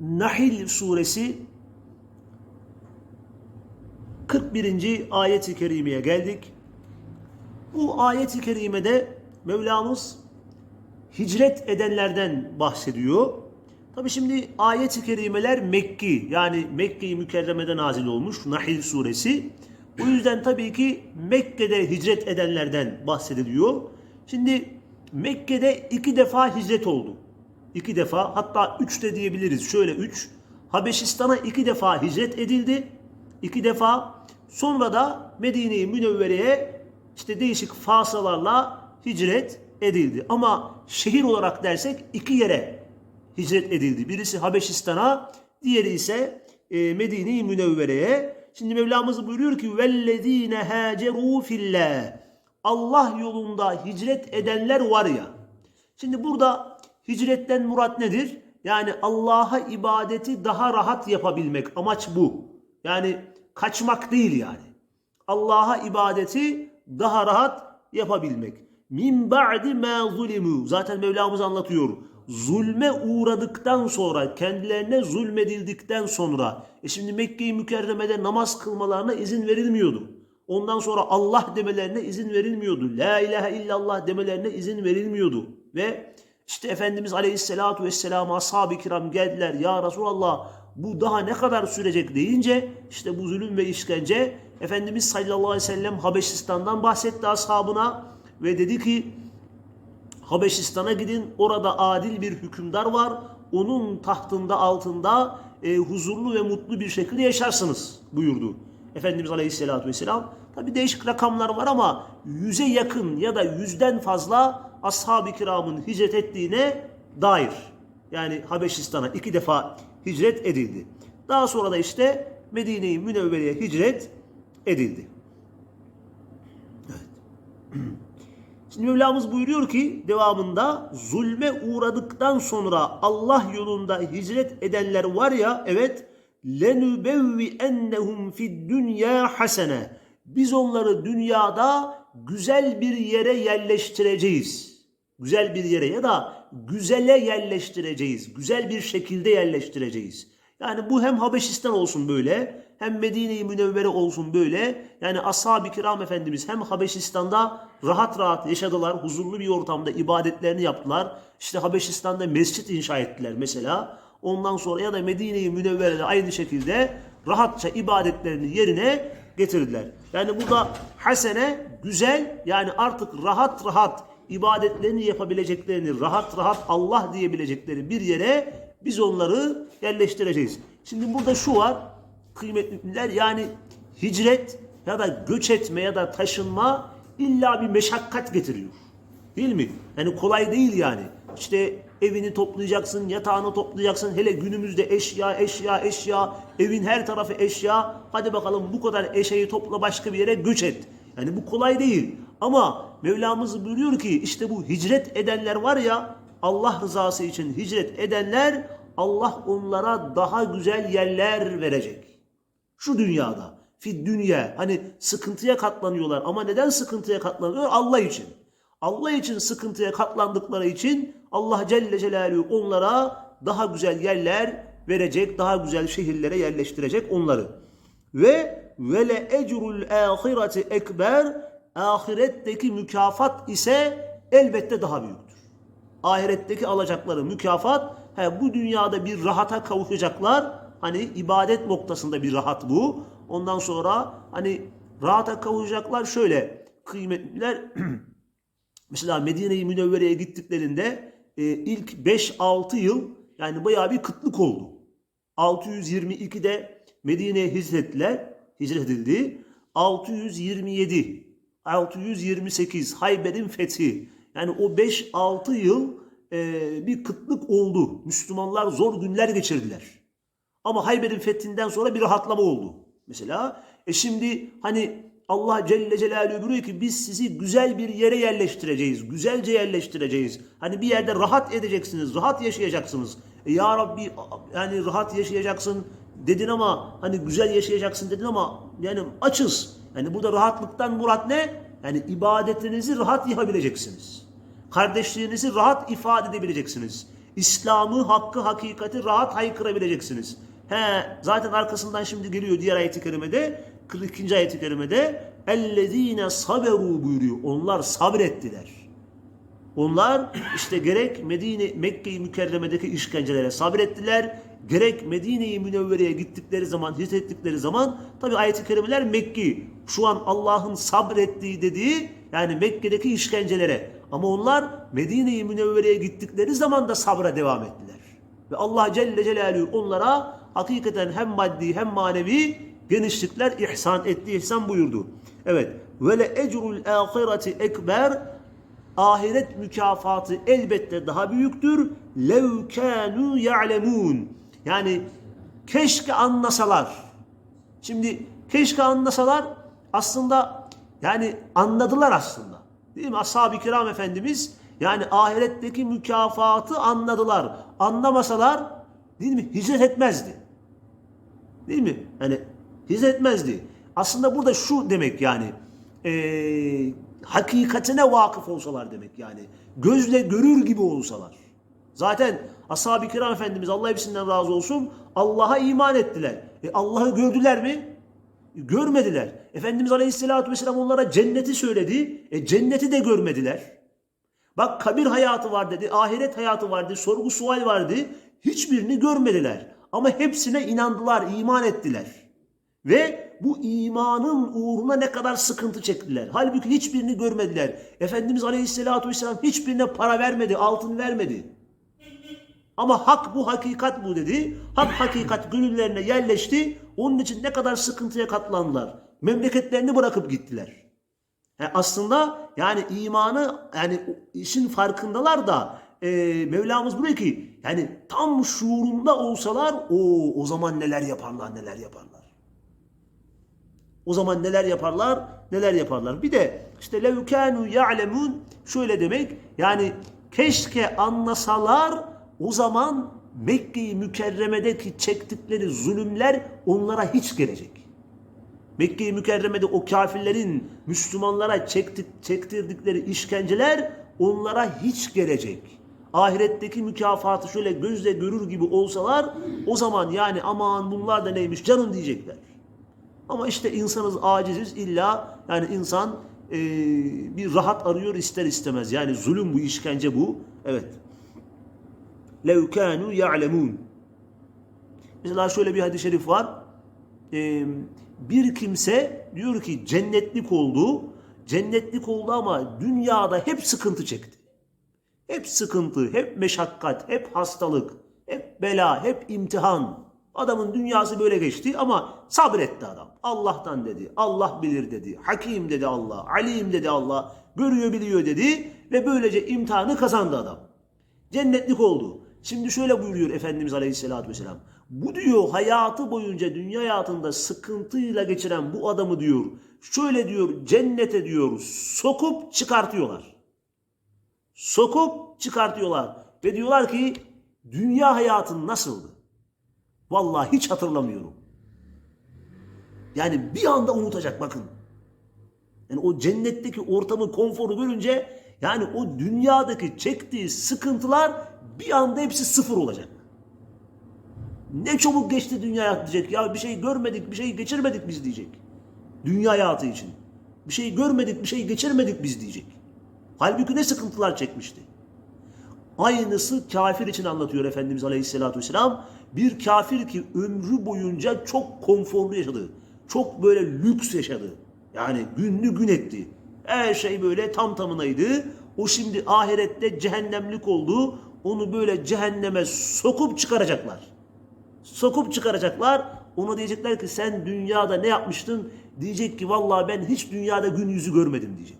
Nahil suresi 41. ayet-i kerimeye geldik. Bu ayet-i kerimede Mevlamız hicret edenlerden bahsediyor. Tabi şimdi ayet-i kerimeler Mekki yani Mekke-i Mükerreme'de nazil olmuş Nahil suresi. O yüzden tabii ki Mekke'de hicret edenlerden bahsediliyor. Şimdi Mekke'de iki defa hicret oldu. İki defa hatta üç de diyebiliriz. Şöyle üç. Habeşistan'a iki defa hicret edildi. İki defa. Sonra da Medine-i Münevvere'ye işte değişik fasalarla hicret edildi. Ama şehir olarak dersek iki yere hicret edildi. Birisi Habeşistan'a, diğeri ise e, Medine-i Münevvere'ye. Şimdi Mevlamız buyuruyor ki vellezine haceru fillah. Allah yolunda hicret edenler var ya. Şimdi burada hicretten murat nedir? Yani Allah'a ibadeti daha rahat yapabilmek. Amaç bu. Yani kaçmak değil yani. Allah'a ibadeti daha rahat yapabilmek. Min ba'di ma zulimu. Zaten Mevlamız anlatıyor. Zulme uğradıktan sonra, kendilerine zulmedildikten sonra. E şimdi Mekke-i Mükerreme'de namaz kılmalarına izin verilmiyordu. Ondan sonra Allah demelerine izin verilmiyordu. La ilahe illallah demelerine izin verilmiyordu. Ve işte Efendimiz Aleyhisselatü Vesselam ashab-ı kiram geldiler. Ya Resulallah bu daha ne kadar sürecek deyince işte bu zulüm ve işkence Efendimiz sallallahu aleyhi ve sellem Habeşistan'dan bahsetti ashabına ve dedi ki Habeşistan'a gidin orada adil bir hükümdar var. Onun tahtında altında e, huzurlu ve mutlu bir şekilde yaşarsınız buyurdu. Efendimiz Aleyhisselatü Vesselam. Tabi değişik rakamlar var ama yüze yakın ya da yüzden fazla ashab-ı kiramın hicret ettiğine dair. Yani Habeşistan'a iki defa hicret edildi. Daha sonra da işte Medine-i Münevvere'ye hicret edildi. Evet. Şimdi Mevlamız buyuruyor ki devamında zulme uğradıktan sonra Allah yolunda hicret edenler var ya evet lenübevvi ennehum fid dünya hasene biz onları dünyada güzel bir yere yerleştireceğiz. Güzel bir yere ya da güzele yerleştireceğiz. Güzel bir şekilde yerleştireceğiz. Yani bu hem Habeşistan olsun böyle hem Medine-i Münevvere olsun böyle. Yani ashab-ı kiram efendimiz hem Habeşistan'da rahat rahat yaşadılar. Huzurlu bir ortamda ibadetlerini yaptılar. İşte Habeşistan'da mescit inşa ettiler mesela. Ondan sonra ya da Medine-i Münevvere'de aynı şekilde rahatça ibadetlerini yerine getirdiler. Yani burada hasene güzel yani artık rahat rahat ibadetlerini yapabileceklerini rahat rahat Allah diyebilecekleri bir yere biz onları yerleştireceğiz. Şimdi burada şu var kıymetliler yani hicret ya da göç etme ya da taşınma illa bir meşakkat getiriyor. Değil mi? Yani kolay değil yani. İşte evini toplayacaksın, yatağını toplayacaksın. Hele günümüzde eşya, eşya, eşya, evin her tarafı eşya. Hadi bakalım bu kadar eşyayı topla başka bir yere göç et. Yani bu kolay değil. Ama Mevlamız buyuruyor ki işte bu hicret edenler var ya Allah rızası için hicret edenler Allah onlara daha güzel yerler verecek. Şu dünyada. Fi dünya. Hani sıkıntıya katlanıyorlar ama neden sıkıntıya katlanıyor? Allah için. Allah için sıkıntıya katlandıkları için Allah Celle Celaluhu onlara daha güzel yerler verecek, daha güzel şehirlere yerleştirecek onları. Ve ve le ecrul ahireti ekber ahiretteki mükafat ise elbette daha büyüktür. Ahiretteki alacakları mükafat he, bu dünyada bir rahata kavuşacaklar. Hani ibadet noktasında bir rahat bu. Ondan sonra hani rahata kavuşacaklar şöyle kıymetliler mesela Medine-i Münevvere'ye gittiklerinde e, ilk 5-6 yıl yani bayağı bir kıtlık oldu. 622'de Medine'ye hicrettiler, hicret edildi. 627, 628 Hayber'in fethi. Yani o 5-6 yıl e, bir kıtlık oldu. Müslümanlar zor günler geçirdiler. Ama Hayber'in fethinden sonra bir rahatlama oldu. Mesela e şimdi hani Allah Celle Celaluhu buyuruyor ki biz sizi güzel bir yere yerleştireceğiz. Güzelce yerleştireceğiz. Hani bir yerde rahat edeceksiniz. Rahat yaşayacaksınız. E ya Rabbi yani rahat yaşayacaksın dedin ama hani güzel yaşayacaksın dedin ama yani açız. Yani burada rahatlıktan murat ne? Yani ibadetinizi rahat yapabileceksiniz. Kardeşliğinizi rahat ifade edebileceksiniz. İslam'ı, hakkı, hakikati rahat haykırabileceksiniz. He, zaten arkasından şimdi geliyor diğer ayet-i kerimede 42. ayet-i kerimede ellezine saberu buyuruyor. Onlar sabrettiler. Onlar işte gerek Medine Mekke-i Mükerreme'deki işkencelere sabrettiler. Gerek Medine-i Münevvere'ye gittikleri zaman, hicrettikleri zaman tabi ayet-i kerimeler Mekki. Şu an Allah'ın sabrettiği dediği yani Mekke'deki işkencelere. Ama onlar Medine-i Münevvere'ye gittikleri zaman da sabra devam ettiler. Ve Allah Celle Celaluhu onlara hakikaten hem maddi hem manevi genişlikler ihsan etti, ihsan buyurdu. Evet. Ve le ecrul ahireti ekber ahiret mükafatı elbette daha büyüktür. Lev kânû ya'lemûn. Yani keşke anlasalar. Şimdi keşke anlasalar aslında yani anladılar aslında. Değil mi? Ashab-ı kiram efendimiz yani ahiretteki mükafatı anladılar. Anlamasalar değil mi? Hicret etmezdi. Değil mi? Yani hicret etmezdi. Aslında burada şu demek yani eee hakikatine vakıf olsalar demek yani. Gözle görür gibi olsalar. Zaten ashab-ı kiram efendimiz Allah hepsinden razı olsun Allah'a iman ettiler. E Allah'ı gördüler mi? Görmediler. Efendimiz Aleyhisselatü Vesselam onlara cenneti söyledi. E cenneti de görmediler. Bak kabir hayatı var dedi, ahiret hayatı vardı, sorgu sual vardı. Hiçbirini görmediler. Ama hepsine inandılar, iman ettiler. Ve bu imanın uğruna ne kadar sıkıntı çektiler. Halbuki hiçbirini görmediler. Efendimiz Aleyhisselatü Vesselam hiçbirine para vermedi, altın vermedi. Ama hak bu, hakikat bu dedi. Hak hakikat gönüllerine yerleşti. Onun için ne kadar sıkıntıya katlandılar. Memleketlerini bırakıp gittiler. Yani aslında yani imanı yani işin farkındalar da e, Mevlamız buraya ki yani tam şuurunda olsalar o o zaman neler yaparlar neler yaparlar. O zaman neler yaparlar neler yaparlar. Bir de işte levkanu ya'lemun şöyle demek yani keşke anlasalar o zaman Mekke-i Mükerreme'deki çektikleri zulümler onlara hiç gelecek. Mekke-i Mükerreme'de o kafirlerin Müslümanlara çektik, çektirdikleri işkenceler onlara hiç gelecek. Ahiretteki mükafatı şöyle gözle görür gibi olsalar o zaman yani aman bunlar da neymiş canım diyecekler. Ama işte insanız aciziz illa yani insan e, bir rahat arıyor ister istemez. Yani zulüm bu işkence bu. Evet. لَوْ كَانُوا يَعْلَمُونَ Mesela şöyle bir hadis-i şerif var. Ee, bir kimse diyor ki cennetlik oldu. Cennetlik oldu ama dünyada hep sıkıntı çekti. Hep sıkıntı, hep meşakkat, hep hastalık, hep bela, hep imtihan. Adamın dünyası böyle geçti ama sabretti adam. Allah'tan dedi, Allah bilir dedi, Hakim dedi Allah, Alim dedi Allah, görüyor biliyor dedi ve böylece imtihanı kazandı adam. Cennetlik oldu. Şimdi şöyle buyuruyor Efendimiz Aleyhisselatü Vesselam. Bu diyor hayatı boyunca dünya hayatında sıkıntıyla geçiren bu adamı diyor şöyle diyor cennete diyor sokup çıkartıyorlar. Sokup çıkartıyorlar. Ve diyorlar ki dünya hayatın nasıldı? Vallahi hiç hatırlamıyorum. Yani bir anda unutacak bakın. Yani o cennetteki ortamı, konforu görünce yani o dünyadaki çektiği sıkıntılar bir anda hepsi sıfır olacak. Ne çabuk geçti dünya hayatı diyecek. Ya bir şey görmedik, bir şey geçirmedik biz diyecek. Dünya hayatı için. Bir şey görmedik, bir şey geçirmedik biz diyecek. Halbuki ne sıkıntılar çekmişti. Aynısı kafir için anlatıyor Efendimiz Aleyhisselatü Vesselam. Bir kafir ki ömrü boyunca çok konforlu yaşadı. Çok böyle lüks yaşadı. Yani günlü gün etti. Her şey böyle tam tamınaydı. O şimdi ahirette cehennemlik oldu. Onu böyle cehenneme sokup çıkaracaklar. Sokup çıkaracaklar. Ona diyecekler ki sen dünyada ne yapmıştın? Diyecek ki vallahi ben hiç dünyada gün yüzü görmedim diyecek.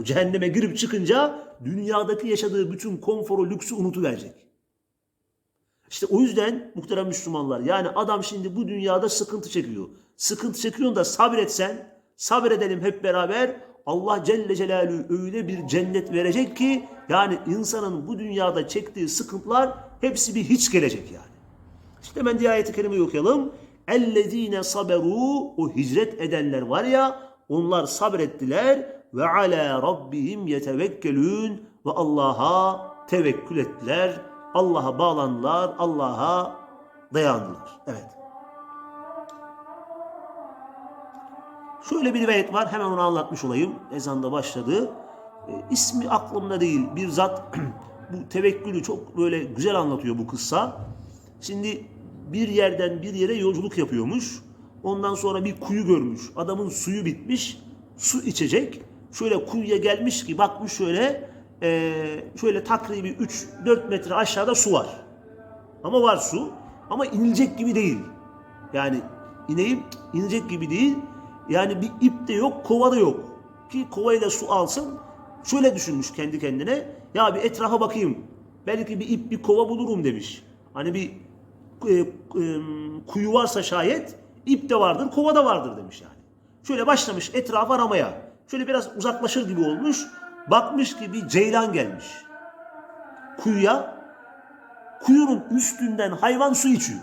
O cehenneme girip çıkınca dünyadaki yaşadığı bütün konforu, lüksü unutuverecek. İşte o yüzden muhterem Müslümanlar yani adam şimdi bu dünyada sıkıntı çekiyor. Sıkıntı çekiyorsun da sabretsen, sabredelim hep beraber. Allah Celle Celaluhu öyle bir cennet verecek ki yani insanın bu dünyada çektiği sıkıntılar hepsi bir hiç gelecek yani. İşte ben diye ayeti kerimeyi okuyalım. Ellezine saberu o hicret edenler var ya onlar sabrettiler ve ala rabbihim yetevekkelün ve Allah'a tevekkül ettiler Allah'a bağlandılar, Allah'a dayandılar. Evet. Şöyle bir rivayet var. Hemen onu anlatmış olayım. Ezanda başladı. E, ismi aklımda değil. Bir zat bu tevekkülü çok böyle güzel anlatıyor bu kıssa. Şimdi bir yerden bir yere yolculuk yapıyormuş. Ondan sonra bir kuyu görmüş. Adamın suyu bitmiş. Su içecek. Şöyle kuyuya gelmiş ki bakmış şöyle e, şöyle takribi 3-4 metre aşağıda su var. Ama var su. Ama inilecek gibi değil. Yani ineyim inecek gibi değil. Yani bir ip de yok, kova da yok. Ki kovayla su alsın. Şöyle düşünmüş kendi kendine. Ya bir etrafa bakayım. Belki bir ip, bir kova bulurum demiş. Hani bir e, e, kuyu varsa şayet ip de vardır, kova da vardır demiş yani. Şöyle başlamış etrafı aramaya. Şöyle biraz uzaklaşır gibi olmuş. Bakmış ki bir ceylan gelmiş. Kuyuya. Kuyunun üstünden hayvan su içiyor.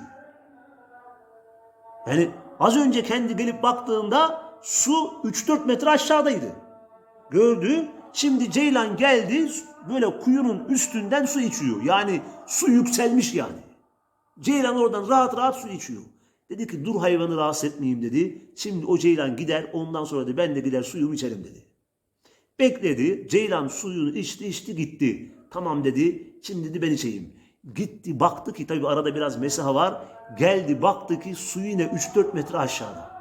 Yani az önce kendi gelip baktığında su 3-4 metre aşağıdaydı. Gördü. Şimdi Ceylan geldi böyle kuyunun üstünden su içiyor. Yani su yükselmiş yani. Ceylan oradan rahat rahat su içiyor. Dedi ki dur hayvanı rahatsız etmeyeyim dedi. Şimdi o ceylan gider ondan sonra da ben de gider suyumu içerim dedi. Bekledi. Ceylan suyunu içti içti gitti. Tamam dedi. Şimdi dedi ben içeyim. Gitti baktı ki tabii arada biraz mesafe var. Geldi baktı ki suyu yine 3-4 metre aşağıda.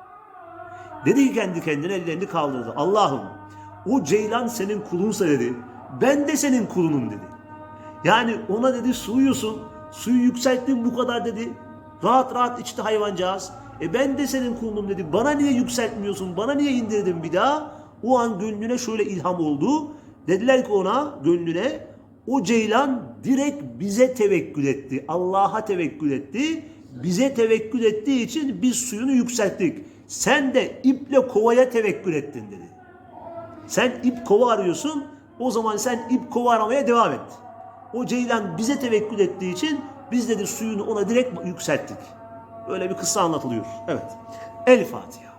Dedi ki kendi kendine ellerini kaldırdı. Allah'ım o ceylan senin kulunsa dedi. Ben de senin kulunum dedi. Yani ona dedi suyusun. Suyu yükselttin bu kadar dedi. Rahat rahat içti hayvancağız. E ben de senin kulunum dedi. Bana niye yükseltmiyorsun? Bana niye indirdin bir daha? O an gönlüne şöyle ilham oldu. Dediler ki ona gönlüne o ceylan direkt bize tevekkül etti. Allah'a tevekkül etti. Bize tevekkül ettiği için biz suyunu yükselttik. Sen de iple kovaya tevekkül ettin dedi. Sen ip kova arıyorsun. O zaman sen ip kova aramaya devam et. O ceylan bize tevekkül ettiği için biz dedi suyunu ona direkt yükselttik. Öyle bir kıssa anlatılıyor. Evet. El Fatiha.